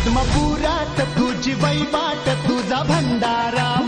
पद्मपुरात तुझी वैवाट तुझा भंडारा.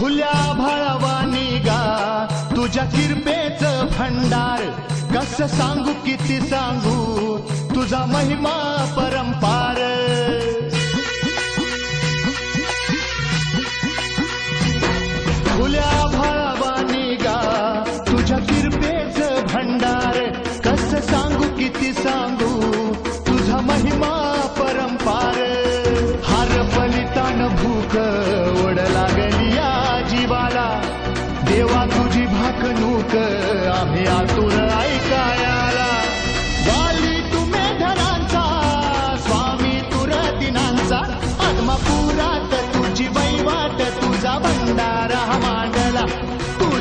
खुल्या भाळावा निगा तुझ्या किरपेच भंडार कस सांगू किती सांगू?